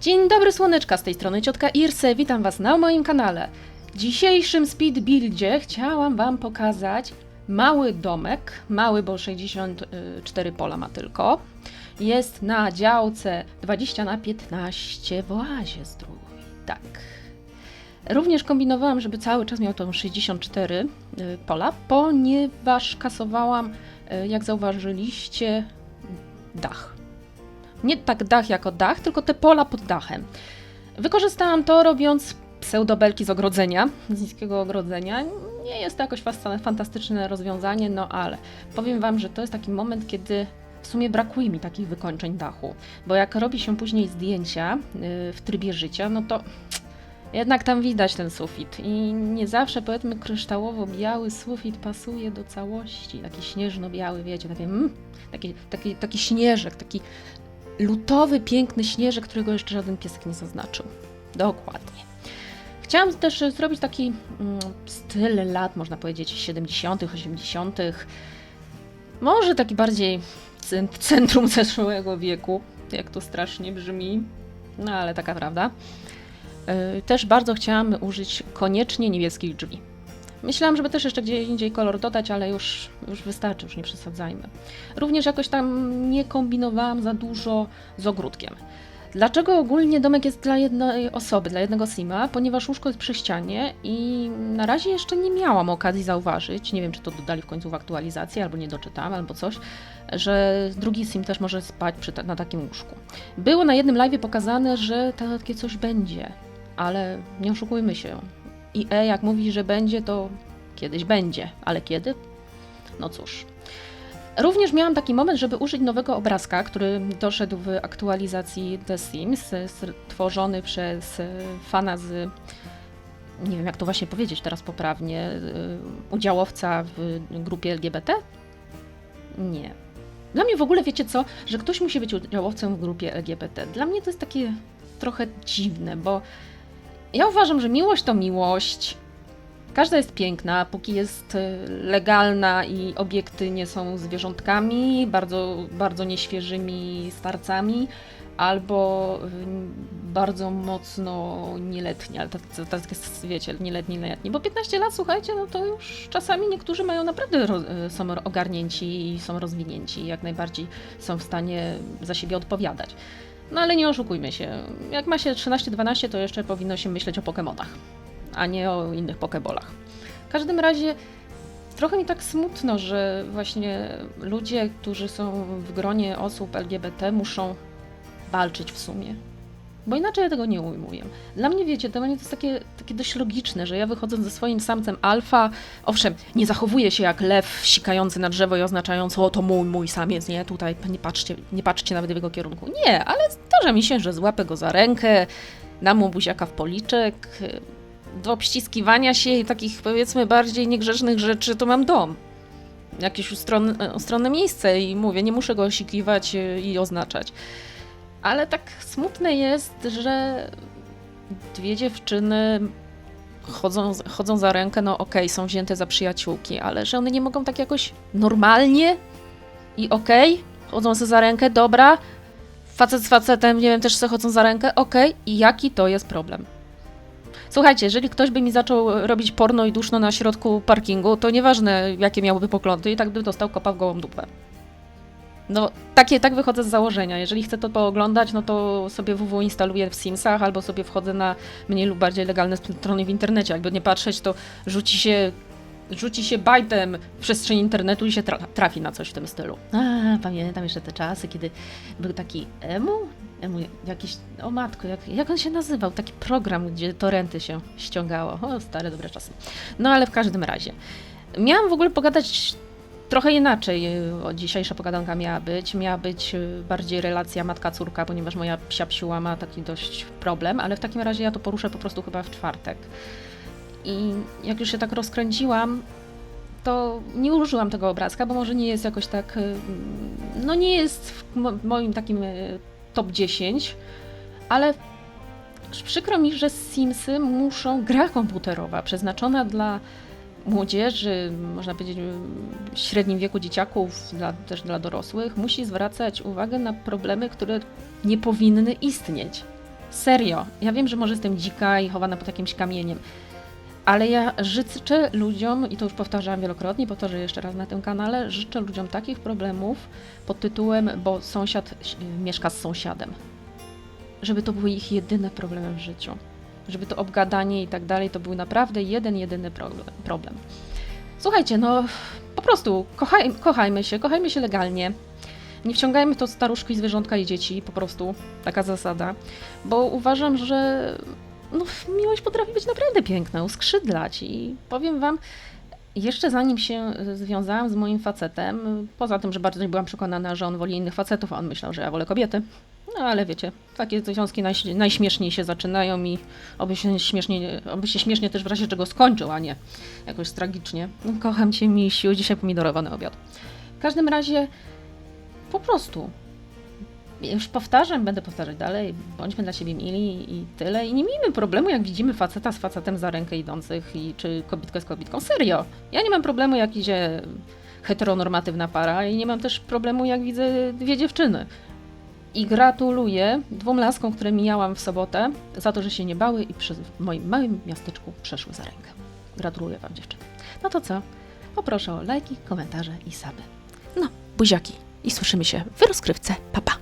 Dzień dobry słoneczka, z tej strony ciotka Irse, witam was na moim kanale. W dzisiejszym speed buildzie chciałam wam pokazać mały domek, mały, bo 64 pola ma tylko. Jest na działce 20 na 15 w oazie zdrój. Tak. Również kombinowałam, żeby cały czas miał tą 64 y, pola, ponieważ kasowałam, y, jak zauważyliście, dach. Nie tak dach jako dach, tylko te pola pod dachem. Wykorzystałam to robiąc pseudobelki z ogrodzenia, z niskiego ogrodzenia. Nie jest to jakoś fantastyczne rozwiązanie, no ale powiem Wam, że to jest taki moment, kiedy w sumie brakuje mi takich wykończeń dachu, bo jak robi się później zdjęcia yy, w trybie życia, no to jednak tam widać ten sufit i nie zawsze powiedzmy kryształowo-biały sufit pasuje do całości, taki śnieżno-biały, wiecie, mm, taki, taki, taki śnieżek, taki lutowy, piękny śnieżek, którego jeszcze żaden piesek nie zaznaczył. Dokładnie. Chciałam też zrobić taki mm, styl lat, można powiedzieć, 70., 80., może taki bardziej cen- centrum zeszłego wieku, jak to strasznie brzmi, no ale taka prawda. E, Też bardzo chciałam użyć koniecznie niebieskich drzwi. Myślałam, żeby też jeszcze gdzie indziej kolor dodać, ale już, już wystarczy, już nie przesadzajmy. Również jakoś tam nie kombinowałam za dużo z ogródkiem. Dlaczego ogólnie domek jest dla jednej osoby, dla jednego sima? Ponieważ łóżko jest przy ścianie i na razie jeszcze nie miałam okazji zauważyć, nie wiem czy to dodali w końcu w aktualizacji, albo nie doczytałam, albo coś, że drugi sim też może spać przy na takim łóżku. Było na jednym live pokazane, że takie coś będzie, ale nie oszukujmy się. I E jak mówi, że będzie, to kiedyś będzie, ale kiedy? No cóż. Również miałam taki moment, żeby użyć nowego obrazka, który doszedł w aktualizacji The Sims, stworzony przez e, fana z. Nie wiem, jak to właśnie powiedzieć teraz poprawnie. e, Udziałowca w grupie LGBT? Nie. Dla mnie w ogóle wiecie co, że ktoś musi być udziałowcem w grupie LGBT. Dla mnie to jest takie trochę dziwne, bo ja uważam, że miłość to miłość. Każda jest piękna, póki jest e, legalna i obiekty nie są zwierzątkami, bardzo, bardzo nieświeżymi starcami, albo ym, bardzo mocno nieletni, ale tak, tak jest, wiecie, nieletni, nieletni. Bo 15 lat, słuchajcie, no to już czasami niektórzy mają naprawdę, e, są ogarnięci i są rozwinięci, jak najbardziej są w stanie za siebie odpowiadać. No ale nie oszukujmy się, jak ma się 13-12, to jeszcze powinno się myśleć o Pokemonach, a nie o innych Pokebolach. W każdym razie trochę mi tak smutno, że właśnie ludzie, którzy są w gronie osób LGBT muszą walczyć w sumie. Bo inaczej ja tego nie ujmuję. Dla mnie, wiecie, mnie to jest takie, takie dość logiczne, że ja wychodząc ze swoim samcem alfa, owszem, nie zachowuję się jak lew sikający na drzewo i oznaczający, o to mój, mój samiec, nie, tutaj nie patrzcie, nie patrzcie nawet w jego kierunku. Nie, ale zdarza mi się, że złapę go za rękę, dam mu buziaka w policzek, do obściskiwania się i takich powiedzmy bardziej niegrzecznych rzeczy to mam dom. Jakieś ustronne, ustronne miejsce i mówię, nie muszę go osikiwać i oznaczać. Ale tak smutne jest, że dwie dziewczyny chodzą, chodzą za rękę, no okej, są wzięte za przyjaciółki, ale że one nie mogą tak jakoś normalnie i okej, chodzą sobie za rękę, dobra, facet z facetem, nie wiem, też sobie chodzą za rękę, okej, i jaki to jest problem? Słuchajcie, jeżeli ktoś by mi zaczął robić porno i duszno na środku parkingu, to nieważne jakie miałby poglądy, i tak by dostał kopa w gołą dupę. No, takie, tak wychodzę z założenia. Jeżeli chcę to pooglądać, no to sobie www instaluję w Simsach albo sobie wchodzę na mniej lub bardziej legalne strony w internecie. Jakby nie patrzeć, to rzuci się, rzuci się bajtem w przestrzeni internetu i się tra trafi na coś w tym stylu. A, pamiętam jeszcze te czasy, kiedy był taki emu, emu jakiś, o matko, jak, jak on się nazywał? Taki program, gdzie torenty się ściągało. O, stare, dobre czasy. No ale w każdym razie. Miałam w ogóle pogadać trochę inaczej y, dzisiejsza pogadanka miała być. Miała być y, bardziej relacja matka-córka, ponieważ moja psia psiła ma taki dość problem, ale w takim razie ja to poruszę po prostu chyba w czwartek. I jak już się tak rozkręciłam, to nie użyłam tego obrazka, bo może nie jest jakoś tak. y, No nie jest w mo- moim takim top 10, ale przykro mi, że Simsy muszą, gra komputerowa przeznaczona dla młodzieży, można powiedzieć w średnim wieku dzieciaków, dla, też dla dorosłych, musi zwracać uwagę na problemy, które nie powinny istnieć. Serio, ja wiem, że może jestem dzika i chowana pod jakimś kamieniem, ale ja życzę ludziom, i to już powtarzałam wielokrotnie, powtórzę jeszcze raz na tym kanale, życzę ludziom takich problemów pod tytułem, bo sąsiad mieszka z sąsiadem. Żeby to były ich jedyne problemy w życiu. Żeby to obgadanie i tak dalej, to był naprawdę jeden, jedyny problem. Słuchajcie, no po prostu kochaj, kochajmy się, kochajmy się legalnie. Nie wciągajmy to staruszki, zwierzątka i dzieci, po prostu taka zasada, bo uważam, że no, miłość potrafi być naprawdę piękna, uskrzydlać i powiem wam, jeszcze zanim się związałam z moim facetem, poza tym, że bardzo byłam przekonana, że on woli innych facetów, a on myślał, że ja wolę kobiety, no ale wiecie, takie związki najś, najśmieszniej się zaczynają i oby się, śmiesznie, oby się śmiesznie też w razie czego skończył, a nie jakoś tragicznie. No, kocham cię, misiu, dzisiaj pomidorowany obiad. W każdym razie, po prostu, już powtarzam, będę powtarzać dalej, bądźmy dla siebie mili i tyle. I nie miejmy problemu, jak widzimy faceta z facetem za rękę idących, i czy kobietkę z kobietką. Serio. Ja nie mam problemu, jak idzie heteronormatywna para i nie mam też problemu, jak widzę dwie dziewczyny. I gratuluję dwóm laskom, które mijałam w sobotę, za to, że się nie bały i przy moim małym miasteczku przeszły za rękę. Gratuluję Wam, dziewczyny. No to co? Poproszę o lajki, komentarze i suby. No, buziaki. I słyszymy się w rozkrywce. Pa, pa.